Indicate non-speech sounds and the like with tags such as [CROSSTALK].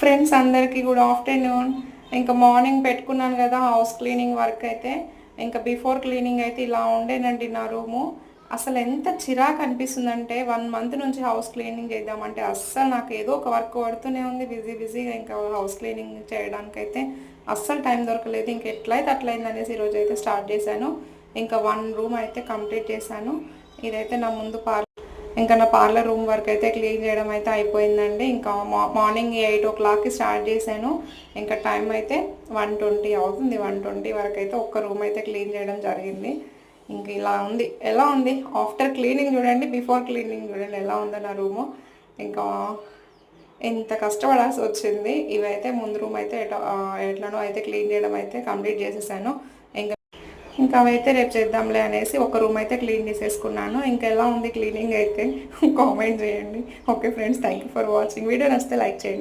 Friends అందరికీ good afternoon ఇంకా morning పెట్టుకున్నాను కదా హౌస్ క్లీనింగ్ వర్క్ అయితే. ఇంకా బిఫోర్ క్లీనింగ్ అయితే ఇలా ఉండేనండి నా రూము అసలు ఎంత చిరాకు అనిపిస్తుందంటే వన్ మంత్ నుంచి హౌస్ క్లీనింగ్ చేద్దామంటే అస్సలు నాకు ఏదో ఒక వర్క్ పడుతూనే ఉంది. బిజీ బిజీగా ఇంకా హౌస్ క్లీనింగ్ చేయడానికైతే అస్సలు టైం దొరకలేదు. ఇంక ఎట్లయితే అట్లయింది అనేసి ఈరోజు అయితే స్టార్ట్ చేశాను. ఇంకా వన్ రూమ్ అయితే కంప్లీట్ చేశాను. ఇదైతే నా ముందు పార్లర్ ఇంకా నా పార్లర్ రూమ్ వర్క్ అయితే క్లీన్ చేయడం అయితే అయిపోయిందండి. ఇంకా మార్నింగ్ ఎయిట్ ఓ క్లాక్కి స్టార్ట్ చేశాను. ఇంకా టైం అయితే వన్ ట్వంటీ అవుతుంది. వన్ ట్వంటీ వరకు అయితే ఒక్క రూమ్ అయితే క్లీన్ చేయడం జరిగింది. ఇంక ఇలా ఉంది. ఎలా ఉంది? ఆఫ్టర్ క్లీనింగ్ చూడండి బిఫోర్ క్లీనింగ్ చూడండి ఎలా ఉందో నా రూము. ఇంకా ఎంత కష్టపడాల్సి వచ్చింది. ఇవైతే ముందు రూమ్ అయితే ఎట- ఎట్లనో అయితే క్లీన్ చేయడం అయితే కంప్లీట్ చేసేసాను. ఇంకా ఇంకా అవైతే రేపు చేద్దాంలే అనేసి ఒక రూమ్ అయితే క్లీన్ చేసేసుకున్నాను. ఇంకా ఎలా ఉంది క్లీనింగ్ అయితే? [LAUGHS] కామెంట్ చేయండి. Okay friends thank you for watching video నచ్చితే లైక్ చేయండి.